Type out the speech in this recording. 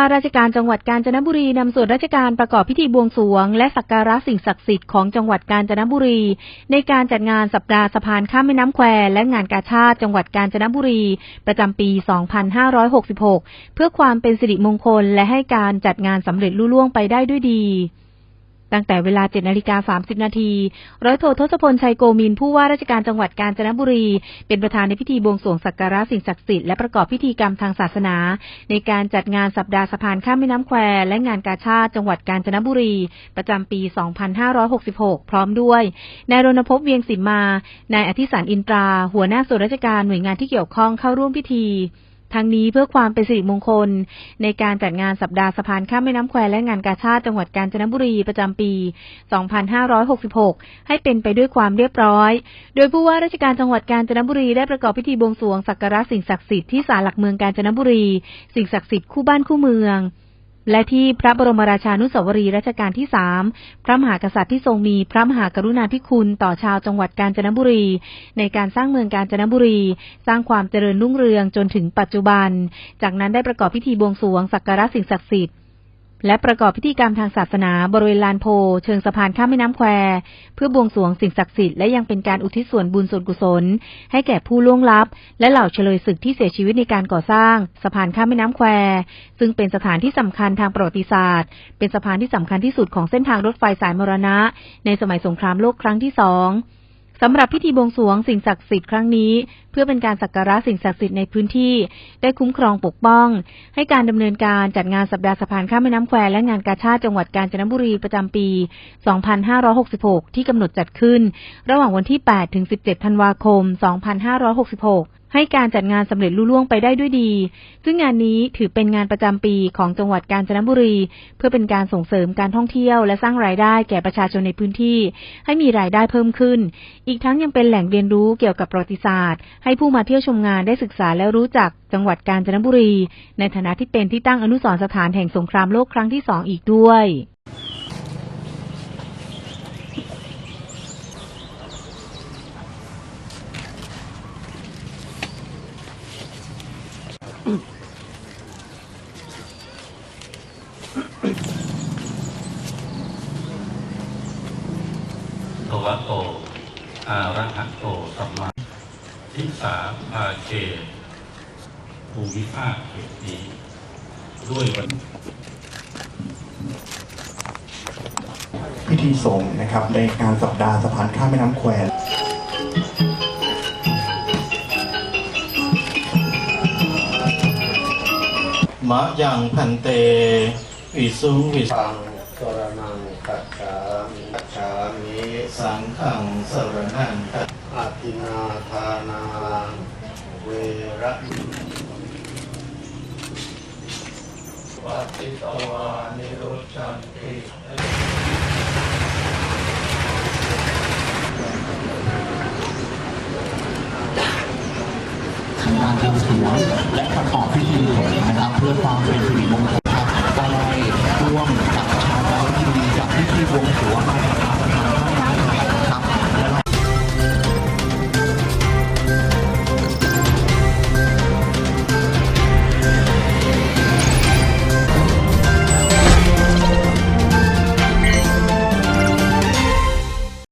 ว่าราชการจังหวัดกาญจนบุรีนำส่วนราชการประกอบพิธีบวงสรวง และสักการะสิ่งศักดิ์สิทธิ์ของจังหวัดกาญจนบุรี ในการจัดงานสัปดาห์สะพานข้ามแม่น้ำแควและงานกาชาติจังหวัดกาญจนบุรี ประจำปี 2566 เพื่อความเป็นสิริมงคลและให้การจัดงานสำเร็จลุล่วงไปได้ด้วยดี ตั้งแต่เวลา7นาฬิกา30 นาที ร้อยโททศพลชัยโกมินผู้ว่าราชการจังหวัดกาญจนบุรี เป็นประธานในพิธีบวงสรวงสักการะสิ่งศักดิ์สิทธิ์และประกอบพิธีกรรมทางศาสนา ในการจัดงานสัปดาห์สะพานข้ามแม่น้ำแควและงานกาชาติจังหวัดกาญจนบุรี ประจำปี 2566 พร้อมด้วย นายรณพพเวียงสิมมา นายอธิสารอินตรา หัวหน้าส่วนราชการหน่วยงานที่เกี่ยวข้องเข้าร่วมพิธี ทั้งนี้เพื่อความเป็นสิริมงคล ในการจัดงานสัปดาห์สะพานข้ามแม่น้ำแควและงานกาชาติจังหวัดกาญจนบุรีประจำปี 2566 ให้เป็นไปด้วยความเรียบร้อย โดยผู้ว่าราชการจังหวัดกาญจนบุรีได้ประกอบพิธีบวงสรวงสักการะสิ่งศักดิ์สิทธิ์ที่ศาลหลักเมืองกาญจนบุรี สิ่งศักดิ์สิทธิ์คู่บ้านคู่เมือง และที่พระบรมราชานุสาวรีรัชกาลที่สามพระมหากษัตริย์ที่ทรงมีพระมหากรุณาธิคุณต่อชาวจังหวัดกาญจนบุรี ในการสร้างเมืองกาญจนบุรี สร้างความเจริญรุ่งเรืองจนถึงปัจจุบัน จากนั้นได้ประกอบพิธีบวงสรวงสักการะสิ่งศักดิ์สิทธิ์ และประกอบพิธีกรรมทางศาสนาบริเวณลานโพ เชิงสะพานข้ามแม่น้ำแคว เพื่อบวงสรวงสิ่งศักดิ์สิทธิ์และยังเป็นการอุทิศส่วนบุญส่วนกุศล ให้แก่ผู้ล่วงลับ และเหล่าเฉลยศึกที่เสียชีวิตในการก่อสร้างสะพานข้ามแม่น้ำแคว ซึ่งเป็นสถานที่สำคัญทางประวัติศาสตร์ เป็นสะพานที่สำคัญที่สุดของเส้นทางรถไฟสายมรณะ ในสมัยสงครามโลกครั้งที่สอง สำหรับพิธีบวงสรวงสิ่งศักดิ์สิทธิ์ครั้งนี้ เพื่อเป็นการสักการะสิ่งศักดิ์สิทธิ์ในพื้นที่ ได้คุ้มครองปกป้อง ให้การดำเนินการจัดงานสัปดาห์สะพานข้ามแม่น้ำแควและงานกาชาติจังหวัดกาญจนบุรีประจำปี 2566 ที่กำหนดจัดขึ้น ระหว่างวันที่ 8 ถึง 17 ธันวาคม 2566 ให้การจัดงานสำเร็จลุล่วงไปได้ด้วยดี ซึ่งงานนี้ถือเป็นงานประจำปีของจังหวัดกาญจนบุรี เพื่อเป็นการส่งเสริมการท่องเที่ยวและสร้างรายได้แก่ประชาชนในพื้นที่ ให้มีรายได้เพิ่มขึ้น อีกทั้งยังเป็นแหล่งเรียนรู้เกี่ยวกับประวัติศาสตร์ ให้ผู้มาเที่ยวชมงานได้ศึกษาและรู้จักจังหวัดกาญจนบุรี ในฐานะที่เป็นที่ตั้งอนุสรณ์สถานแห่งสงครามโลกครั้งที่สองอีกด้วย ภวะโต อาระหะโต สัมมาทิสาภาเกภูมิภาคเขตนี้ด้วยวันพิธีสงฆ์นะครับ ในงานสัปดาห์สะพานข้ามแม่น้ำแคว มะยังพันเต วิสุงวิสังสรนังกัจฉามิกัจฉามิสังขังสรนังคัจอาทินาทานาเวระมิวัติตวานิโรจันติทำการบวงสรวงและประกอบพิธีนะครับเพื่อความเป็นสิริมงคลครับก็ได้ร่วมกับชาวบ้านที่ดีกับพิธีบวงสรวงมา